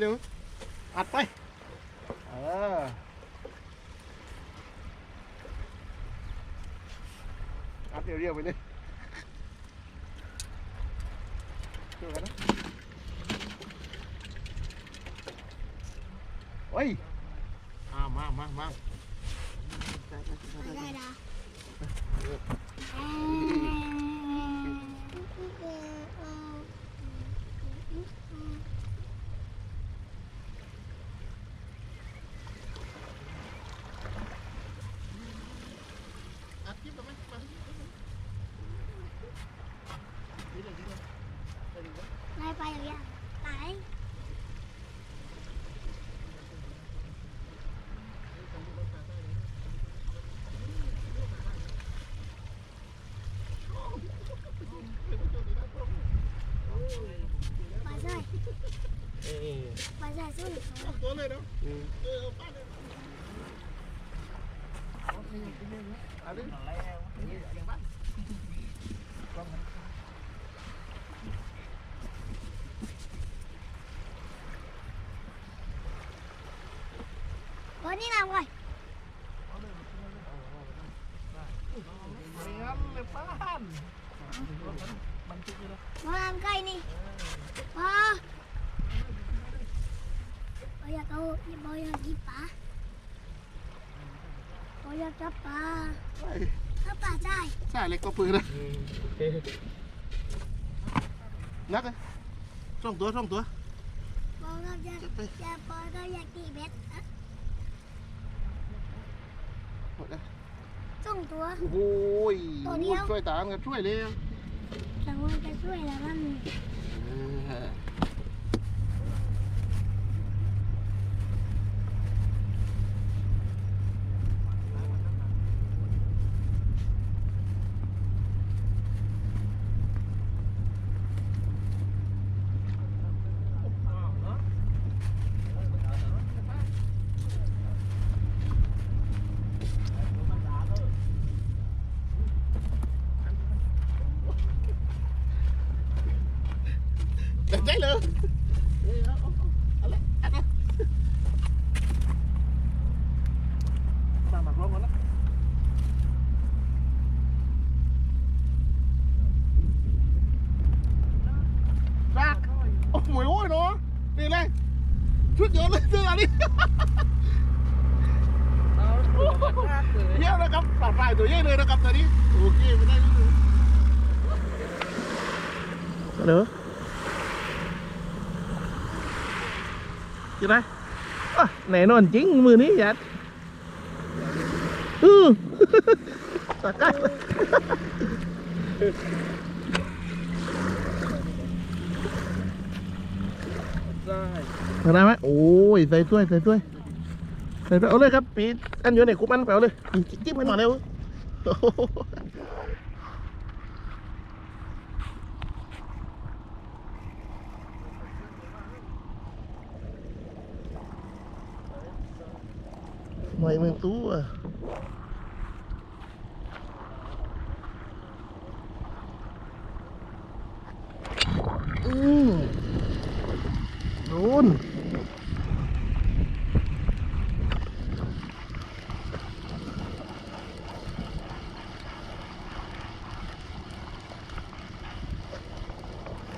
เร็ว อัดไป เอออัดเรียวๆไปเลยช่วยกันนะเฮ้ย มามามามา ได้ละ อัดคลิปไปไหมมาดิ ได้ไปอย่างเงี้ยไป ไปใส่ ไปใส่สู้หนึ่งเอาตัวเลยเนาะเออเอาป้าเลยอันนี้วัน อพออยากเอาพออยากกินปลาพออยากจับปลาใช่ถ้าปลาใช่ใช่เล็กก็ปืนนะนักเลยสองตัวสองตัวพอเราอยากจะพอเราอยากตีเบ็ดอะหมดแล้วสองตัวโอ้ยตัวเดียวช่วยตามกันช่วยเลยแต่ว่าจะช่วยแล้วมัน เออเด็ดใจเลยเออเอาเอาเอาเลยอัดเลยมาหมักลงก่อนนะรากโอ้โหโอ้ยเนาะนี่เลยชุดเยอะเลยเสื้อนี่เอาตัวมันมากเลยเยี่ยมนะครับปลาปลายตัวเยี่ยเลยนะครับตอนนี้โอเคไม่ได้เลยเหรอยังไงอะแน่นอนจริงมือนี้ยัดอือตะกักมาได้ไหมโอ้ยใส่ถ้วยใส่ถ้วยใส่ถ้วยเอาเลยครับปีอันอยู่ในคุปอันไปเอาเลยจิ้มให้หน่อยเร็วโอ้โห ไม่เมืองตู้อะอืมโดน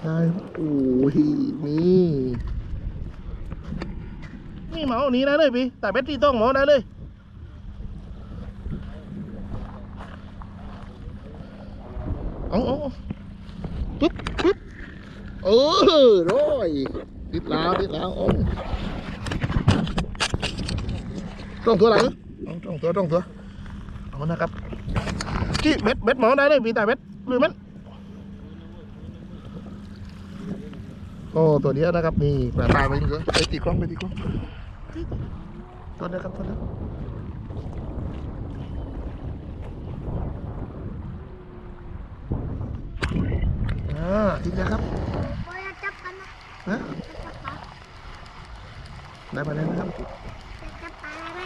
ได้โอ้ยนี่ นี่เหมาอันนี้ได้เลยพี่แต่เบ็ดที่ต้องเหมาได้เลยเอาเอาปึ๊บปึ๊บเออร้อยติดแล้วติดแล้วโอ้ต้องตัวหลังต้องตัวต้องตัวเอานะครับกี่เบ็ดเบ็ดหมอได้เลยพี่แต่เบ็ดหรือมันโอ้ตัวเดียวนะครับนี่ปลาตาไปจริงๆไปตีกล้องไปตีกล้อง ตัวเดียวครับตัวเดียวอ่าจริงๆครับพออยากจับปลานะฮะจับปลาได้มาแล้วนะครับจะปลาไหม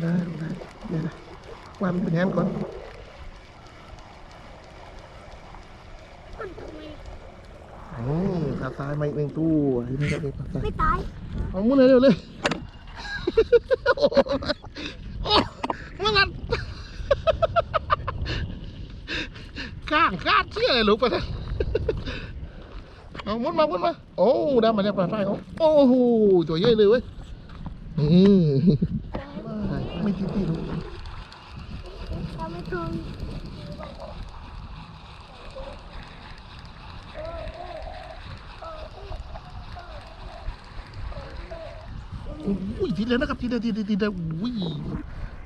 ได้ได้เดี๋ยวนะวางเป็นแฮนก่อนมันทำไมโอ้ขาซ้ายมาอีกหนึ่งตู้นี่นะครับนี่ขาซ้ายไม่ตายเอามุ้นเลยเร็วเลย โอ้มันรัดก้างก้านเชี่ยเลยลูกไปนะเอามุ้นมามุ้นมาโอ้ได้มาแล้วปลาไฟเขาโอ้โหตัวใหญ่เลยเว้ยนี่ไม่ติดตีลูก อุ้ยทีเดียวนะครับทีเดียวทีเดียวทีเดียวอุ้ย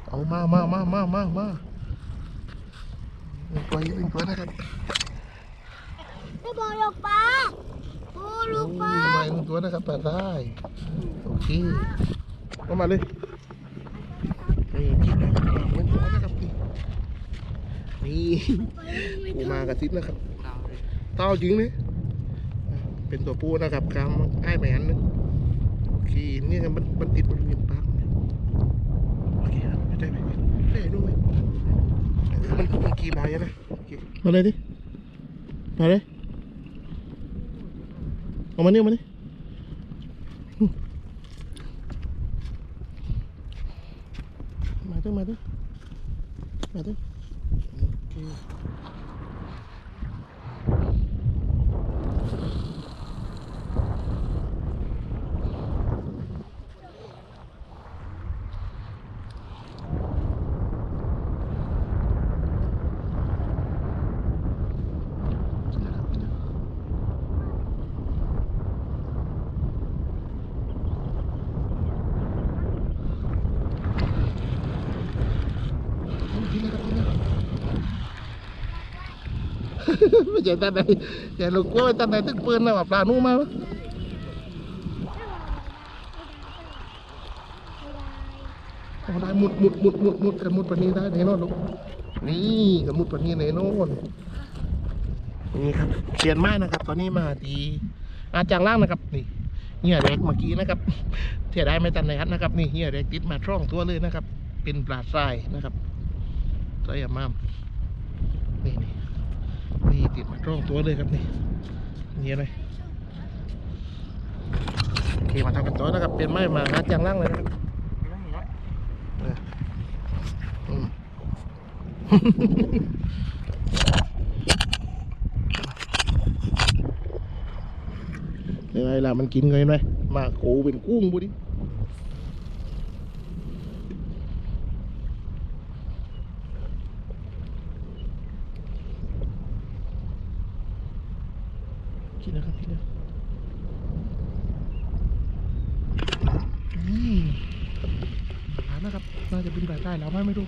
เอามามามามามามาหนึ่งตัวอีกหนึ่งตัวนะครับไม่บอกลูกปลาโอ้ลูกปลาโอ้ยมาอีกหนึ่งตัวนะครับปลาได้โอเคเอามาเลยนี่พี่นะครับหนึ่งตัวนะครับนี่นี่ปูมากระซิบนะครับเต้าจริงนี่เป็นตัวปูนะครับกำไอ้แมนนึง โอเคนี่ครับมันมันติดบริเวณปากเนี่ยโอเคครับไม่ได้ไหมได้ด้วยคือมันมันกีมาอย่างนะโอเคมาเลยดิมาเลยเอามานี่เอามานี่มาดิมาดิมาดิโอเค ไม่ใช่ตาไหนอย่ลูกกลัวไปตาไหนตึกปืนนะว่าปลาหนูมาวะเอาได้หมุดหมุดหมุดหมุดหมุดกันหมุดปนนี้ได้แน่นอนลูกนี่กันหมุดปนนี้แน่นอนนี่ครับเปลี่ยนไม้นะครับ ตอนนี้มาดีอาจางล่างนะครับนี่เหี้ยแดกเมื่อกี้นะครับเทียได้ไม่ตันไหนครับนะครับนี่เหี้ยแดกติดมาช่องตัวเลยนะครับ เป็นปลาทรายนะครับทรายมามนี่นี่ นี่ติดมาตรงตัวเลยครับนี่นี่เลยโอเคมาทำกันต่อนะครับเป็นไม้มาหาจางล่างเลยนะครับเอออืมยังไงล่ะมันกินไงไหมมาโขเป็นกุ้งบุดิ นนะครับกินนะนี่หานะครับ น่าจะเป็นแบบได้แล้วไหมไม่รู้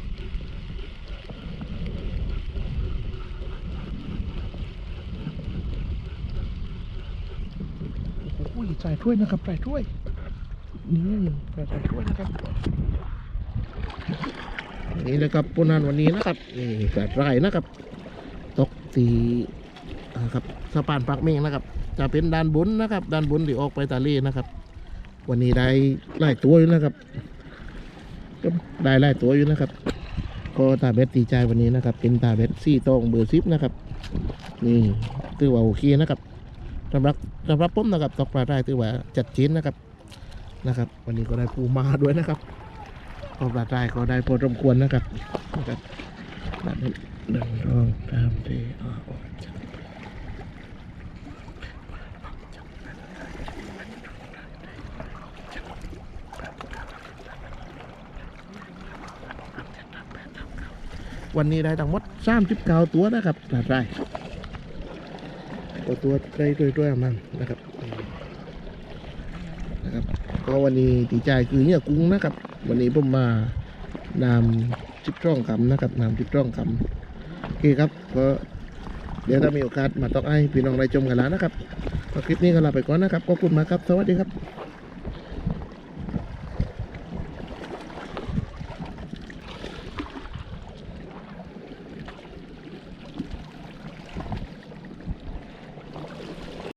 โอ้โหใส่ถ้วยนะครับใส่ถ้วย นี่ใส่ถ้วยนะครับนี่เลยครับปุนานวันนี้นะครับนี่แปดไร่นะครับ ตกตี ครับสะพานปากเมงนะครับ จะเป็นด้านบนนะครับ ด้านบนที่ออกไปตาลีนะครับ วันนี้ได้หลายตัวอยู่นะครับก็ได้หลายตัวอยู่นะครับ ก็ตาเบ็ดตีใจวันนี้นะครับ เป็นตาเบ็ดซี่ตองเบอร์ซิปนะครับนี่ถือว่าโอเคนะครับสำหรับสำหรับผมนะครับตกปลาได้ถือว่าจัดชิ้นนะครับนะครับ วันนี้ก็ได้ปูมาด้วยนะครับก็ปลาได้ก็ได้พอสมควรนะครับนะครับนั่นหนึ่งสองสามสี่ห้าหกเจ็ด วันนี้ได้ทั้งหมดสามสิบเก้าตัวนะครับปลาได้ตัวตัวได้ด้วยด้วยมันนะครับนะครับก็วันนี้ตีใจคือเนี่ยกุ้งนะครับ วันนี้ผมมานำจิบจ้องคำนะครับนำจิบจ้องคำโอเคครับก็เดี๋ยวถ้ามีโอกาสมาต้องให้พี่น้องได้ชมกันแล้วนะครับคลิปนี้ก็ลาไปก่อนนะครับขอบคุณมากครับ สวัสดีครับ